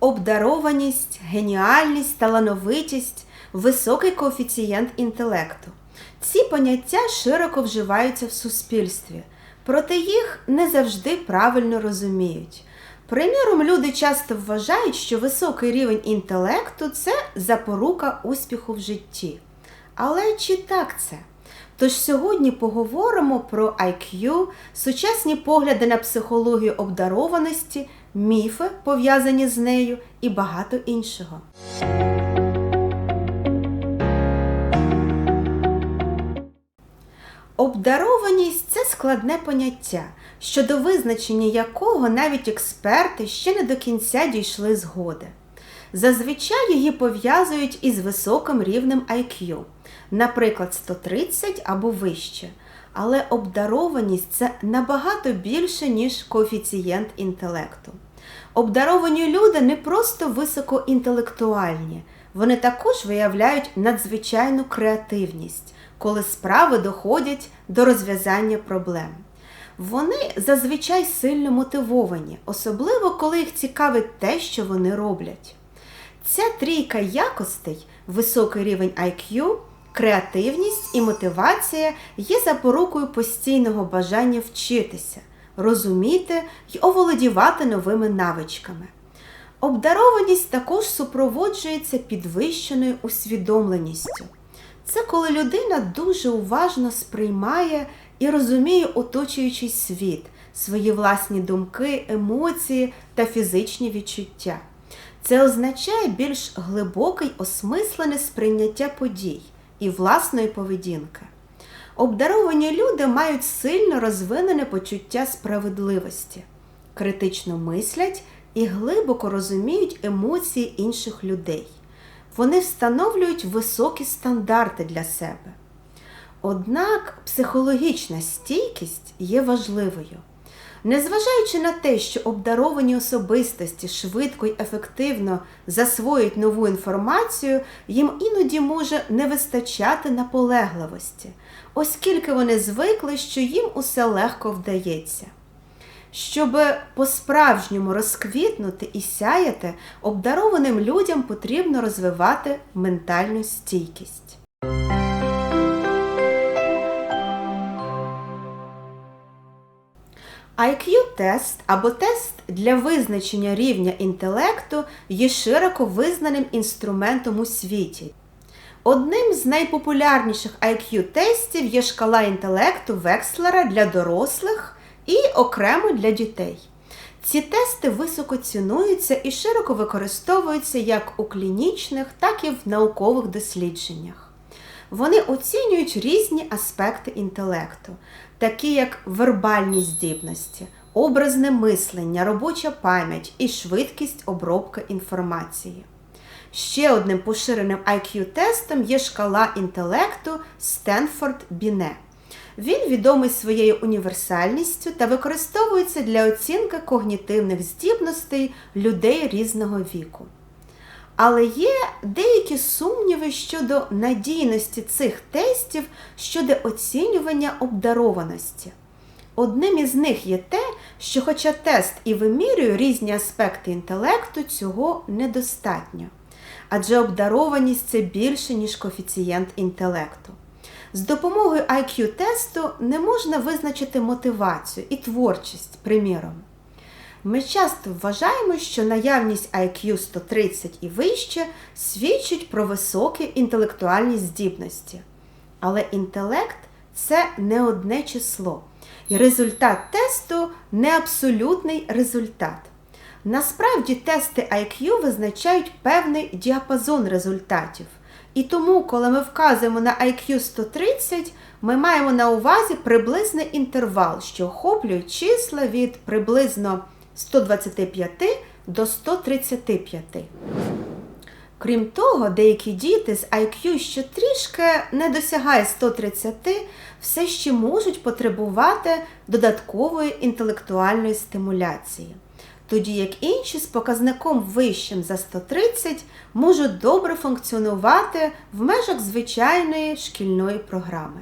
обдарованість, геніальність, талановитість, високий коефіцієнт інтелекту. Ці поняття широко вживаються в суспільстві, проте їх не завжди правильно розуміють. Приміром, люди часто вважають, що високий рівень інтелекту це запорука успіху в житті. Але чи так це? Тож сьогодні поговоримо про IQ, сучасні погляди на психологію обдарованості, міфи, пов'язані з нею, і багато іншого. Обдарованість це складне поняття, щодо визначення якого навіть експерти ще не до кінця дійшли згоди. Зазвичай її пов'язують із високим рівнем IQ, наприклад, 130 або вище. Але обдарованість це набагато більше, ніж коефіцієнт інтелекту. Обдаровані люди не просто високоінтелектуальні, вони також виявляють надзвичайну креативність, коли справи доходять до розв'язання проблем. Вони зазвичай сильно мотивовані, особливо коли їх цікавить те, що вони роблять. Ця трійка якостей, високий рівень IQ, креативність і мотивація є запорукою постійного бажання вчитися, розуміти й оволодівати новими навичками. Обдарованість також супроводжується підвищеною усвідомленістю. Це коли людина дуже уважно сприймає і розуміє оточуючий світ, свої власні думки, емоції та фізичні відчуття. Це означає більш глибоке й осмислене сприйняття подій і власної поведінки. Обдаровані люди мають сильно розвинене почуття справедливості, критично мислять і глибоко розуміють емоції інших людей. Вони встановлюють високі стандарти для себе. Однак психологічна стійкість є важливою. Незважаючи на те, що обдаровані особистості швидко й ефективно засвоюють нову інформацію, їм іноді може не вистачати наполегливості, оскільки вони звикли, що їм усе легко вдається. Щоб по-справжньому розквітнути і сяяти, обдарованим людям потрібно розвивати ментальну стійкість. IQ-тест або тест для визначення рівня інтелекту є широко визнаним інструментом у світі. Одним з найпопулярніших IQ-тестів є шкала інтелекту Векслера для дорослих і окремо для дітей. Ці тести високо цінуються і широко використовуються як у клінічних, так і в наукових дослідженнях. Вони оцінюють різні аспекти інтелекту, такі як вербальні здібності, образне мислення, робоча пам'ять і швидкість обробки інформації. Ще одним поширеним IQ-тестом є шкала інтелекту Стенфорд Біне. Він відомий своєю універсальністю та використовується для оцінки когнітивних здібностей людей різного віку. Але є деякі сумніви щодо надійності цих тестів щодо оцінювання обдарованості. Одним із них є те, що, хоча тест і вимірює різні аспекти інтелекту, цього недостатньо. Адже обдарованість це більше, ніж коефіцієнт інтелекту. З допомогою IQ-тесту не можна визначити мотивацію і творчість, приміром. Ми часто вважаємо, що наявність IQ 130 і вище свідчить про високі інтелектуальні здібності. Але інтелект це не одне число, і результат тесту не абсолютний результат. Насправді, тести IQ визначають певний діапазон результатів. І тому, коли ми вказуємо на IQ 130, ми маємо на увазі приблизний інтервал, що охоплює числа від приблизно 125 до 135. Крім того, деякі діти з IQ, що трішки не досягає 130, все ще можуть потребувати додаткової інтелектуальної стимуляції. Тоді як інші з показником вищим за 130 можуть добре функціонувати в межах звичайної шкільної програми.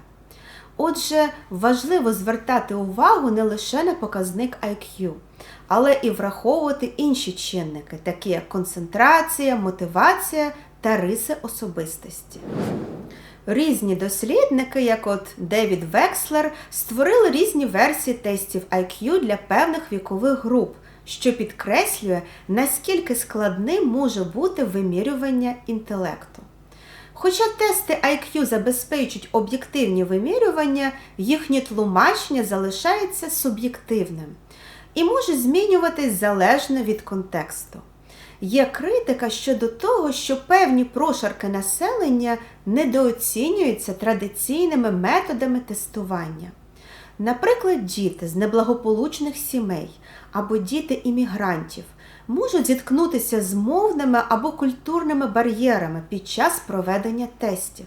Отже, важливо звертати увагу не лише на показник IQ, але і враховувати інші чинники, такі як концентрація, мотивація та риси особистості. Різні дослідники, як от Девід Векслер, створили різні версії тестів IQ для певних вікових груп, що підкреслює, наскільки складним може бути вимірювання інтелекту. Хоча тести IQ забезпечують об'єктивні вимірювання, їхнє тлумачення залишається суб'єктивним і може змінюватись залежно від контексту. Є критика щодо того, що певні прошарки населення недооцінюються традиційними методами тестування. Наприклад, діти з неблагополучних сімей або діти іммігрантів можуть зіткнутися з мовними або культурними бар'єрами під час проведення тестів.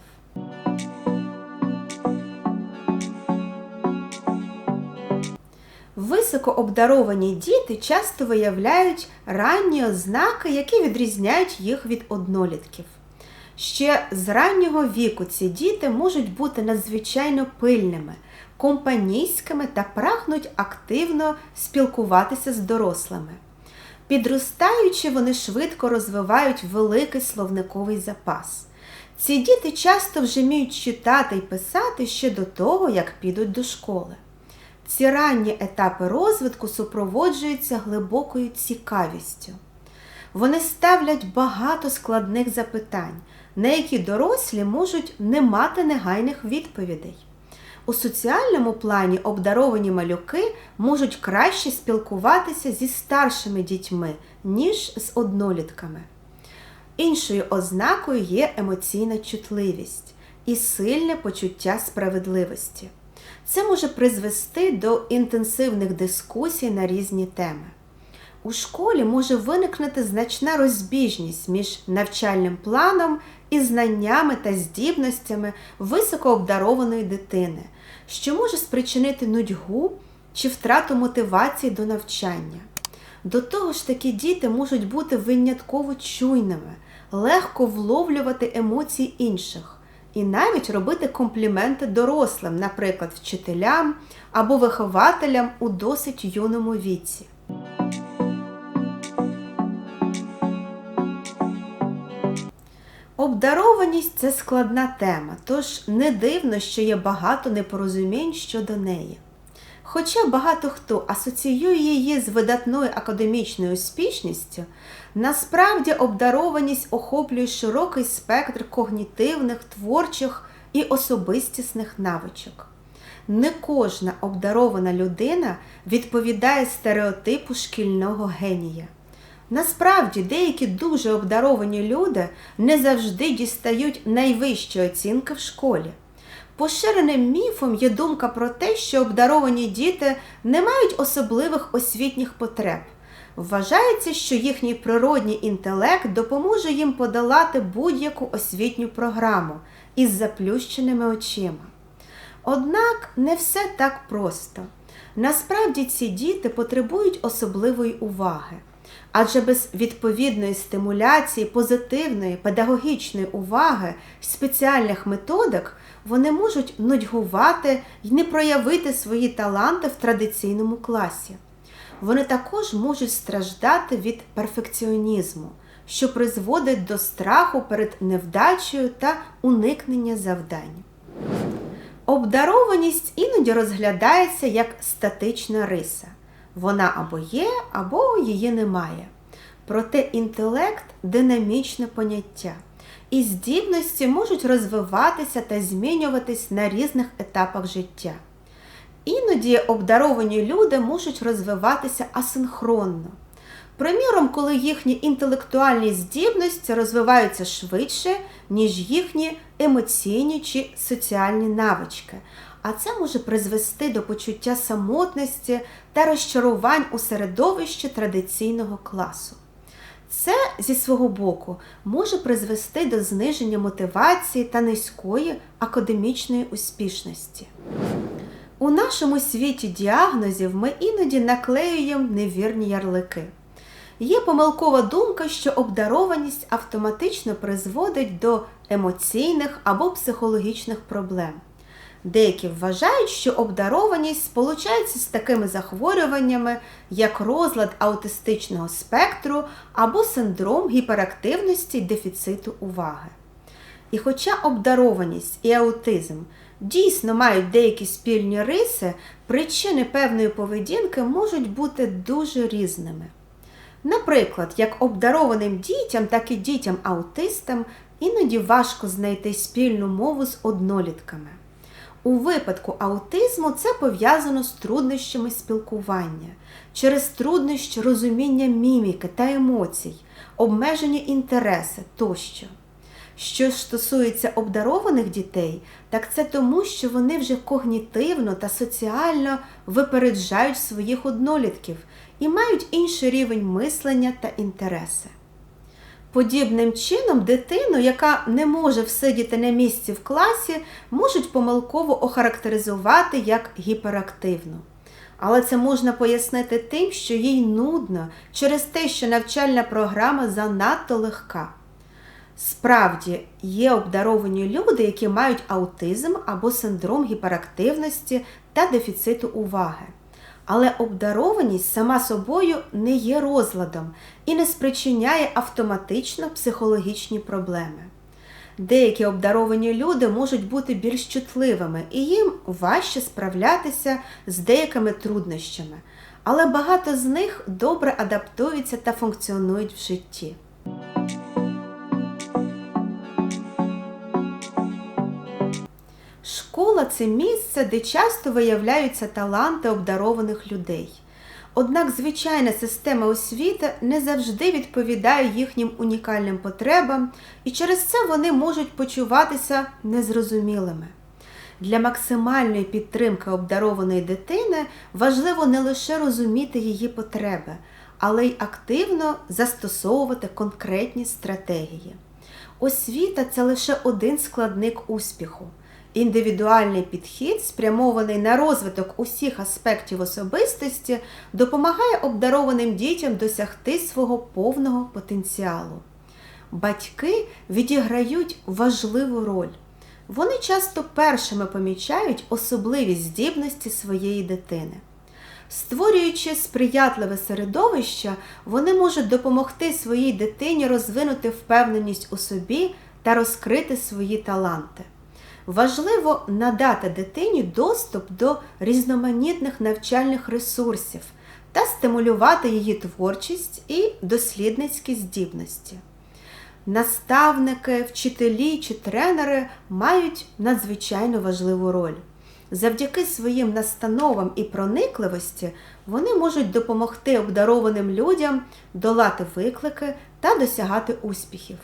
Високообдаровані діти часто виявляють ранні ознаки, які відрізняють їх від однолітків. Ще з раннього віку ці діти можуть бути надзвичайно пильними, компанійськими та прагнуть активно спілкуватися з дорослими. Підростаючи, вони швидко розвивають великий словниковий запас. Ці діти часто вже вміють читати і писати ще до того, як підуть до школи. Ці ранні етапи розвитку супроводжуються глибокою цікавістю. Вони ставлять багато складних запитань, на які дорослі можуть не мати негайних відповідей. У соціальному плані обдаровані малюки можуть краще спілкуватися зі старшими дітьми, ніж з однолітками. Іншою ознакою є емоційна чутливість і сильне почуття справедливості. Це може призвести до інтенсивних дискусій на різні теми. У школі може виникнути значна розбіжність між навчальним планом і знаннями та здібностями високообдарованої дитини, що може спричинити нудьгу чи втрату мотивації до навчання. До того ж, такі діти можуть бути винятково чуйними, легко вловлювати емоції інших і навіть робити компліменти дорослим, наприклад, вчителям або вихователям у досить юному віці. Обдарованість це складна тема, тож не дивно, що є багато непорозумінь щодо неї. Хоча багато хто асоціює її з видатною академічною успішністю, насправді обдарованість охоплює широкий спектр когнітивних, творчих і особистісних навичок. Не кожна обдарована людина відповідає стереотипу шкільного генія. Насправді, деякі дуже обдаровані люди не завжди дістають найвищі оцінки в школі. Поширеним міфом є думка про те, що обдаровані діти не мають особливих освітніх потреб. Вважається, що їхній природній інтелект допоможе їм подолати будь-яку освітню програму із заплющеними очима. Однак не все так просто. Насправді ці діти потребують особливої уваги. Адже без відповідної стимуляції, позитивної, педагогічної уваги, спеціальних методик вони можуть нудьгувати і не проявити свої таланти в традиційному класі. Вони також можуть страждати від перфекціонізму, що призводить до страху перед невдачею та уникнення завдань. Обдарованість іноді розглядається як статична риса. Вона або є, або її немає. Проте інтелект динамічне поняття, і здібності можуть розвиватися та змінюватись на різних етапах життя. Іноді обдаровані люди можуть розвиватися асинхронно. Приміром, коли їхні інтелектуальні здібності розвиваються швидше, ніж їхні емоційні чи соціальні навички, а це може призвести до почуття самотності та розчарувань у середовищі традиційного класу. Це зі свого боку може призвести до зниження мотивації та низької академічної успішності. У нашому світі діагнозів ми іноді наклеюємо невірні ярлики. Є помилкова думка, що обдарованість автоматично призводить до емоційних або психологічних проблем. Деякі вважають, що обдарованість сполучається з такими захворюваннями, як розлад аутистичного спектру або синдром гіперактивності дефіциту уваги. І хоча обдарованість і аутизм дійсно мають деякі спільні риси, причини певної поведінки можуть бути дуже різними. Наприклад, як обдарованим дітям, так і дітям-аутистам іноді важко знайти спільну мову з однолітками. У випадку аутизму це пов'язано з труднощами спілкування, через труднощі розуміння міміки та емоцій, обмежені інтереси тощо. Що стосується обдарованих дітей, так це тому, що вони вже когнітивно та соціально випереджають своїх однолітків і мають інший рівень мислення та інтереси. Подібним чином, дитину, яка не може всидіти на місці в класі, можуть помилково охарактеризувати як гіперактивну. Але це можна пояснити тим, що їй нудно через те, що навчальна програма занадто легка. Справді, є обдаровані люди, які мають аутизм або синдром гіперактивності та дефіциту уваги. Але обдарованість сама собою не є розладом і не спричиняє автоматично психологічні проблеми. Деякі обдаровані люди можуть бути більш чутливими і їм важче справлятися з деякими труднощами, але багато з них добре адаптуються та функціонують в житті. Школа це місце, де часто виявляються таланти обдарованих людей. Однак звичайна система освіти не завжди відповідає їхнім унікальним потребам, і через це вони можуть почуватися незрозумілими. Для максимальної підтримки обдарованої дитини важливо не лише розуміти її потреби, але й активно застосовувати конкретні стратегії. Освіта це лише один складник успіху. Індивідуальний підхід, спрямований на розвиток усіх аспектів особистості, допомагає обдарованим дітям досягти свого повного потенціалу. Батьки відіграють важливу роль. Вони часто першими помічають особливі здібності своєї дитини. Створюючи сприятливе середовище, вони можуть допомогти своїй дитині розвинути впевненість у собі та розкрити свої таланти. Важливо надати дитині доступ до різноманітних навчальних ресурсів та стимулювати її творчість і дослідницькі здібності. Наставники, вчителі чи тренери мають надзвичайно важливу роль. Завдяки своїм настановам і проникливості вони можуть допомогти обдарованим людям долати виклики та досягати успіхів.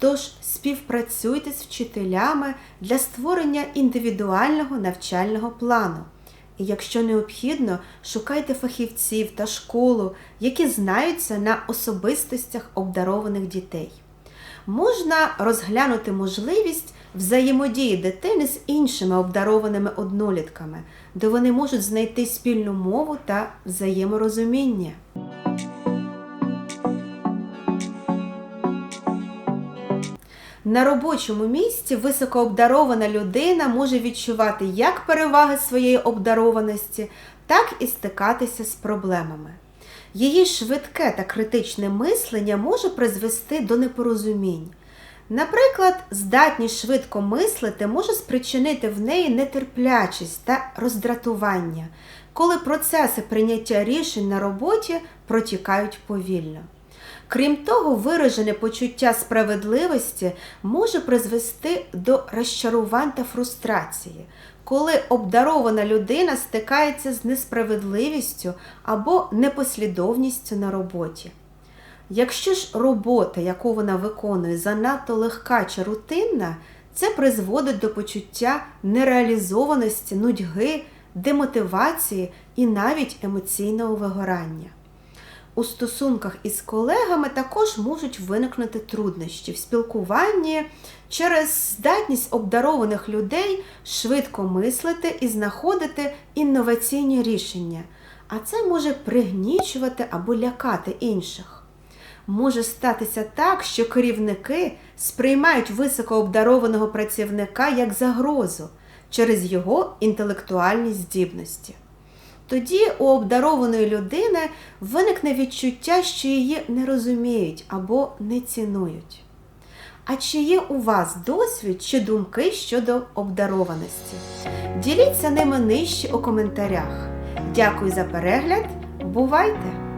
Тож співпрацюйте з вчителями для створення індивідуального навчального плану. І якщо необхідно, шукайте фахівців та школу, які знаються на особистостях обдарованих дітей. Можна розглянути можливість взаємодії дитини з іншими обдарованими однолітками, де вони можуть знайти спільну мову та взаєморозуміння. На робочому місці високообдарована людина може відчувати як переваги своєї обдарованості, так і стикатися з проблемами. Її швидке та критичне мислення може призвести до непорозумінь. Наприклад, здатність швидко мислити може спричинити в неї нетерплячість та роздратування, коли процеси прийняття рішень на роботі протікають повільно. Крім того, виражене почуття справедливості може призвести до розчарувань та фрустрації, коли обдарована людина стикається з несправедливістю або непослідовністю на роботі. Якщо ж робота, яку вона виконує, занадто легка чи рутинна, це призводить до почуття нереалізованості, нудьги, демотивації і навіть емоційного вигорання. У стосунках із колегами також можуть виникнути труднощі в спілкуванні через здатність обдарованих людей швидко мислити і знаходити інноваційні рішення, а це може пригнічувати або лякати інших. Може статися так, що керівники сприймають високообдарованого працівника як загрозу, через його інтелектуальні здібності. Тоді у обдарованої людини виникне відчуття, що її не розуміють або не цінують. А чи є у вас досвід чи думки щодо обдарованості? Діліться ними нижче у коментарях. Дякую за перегляд. Бувайте!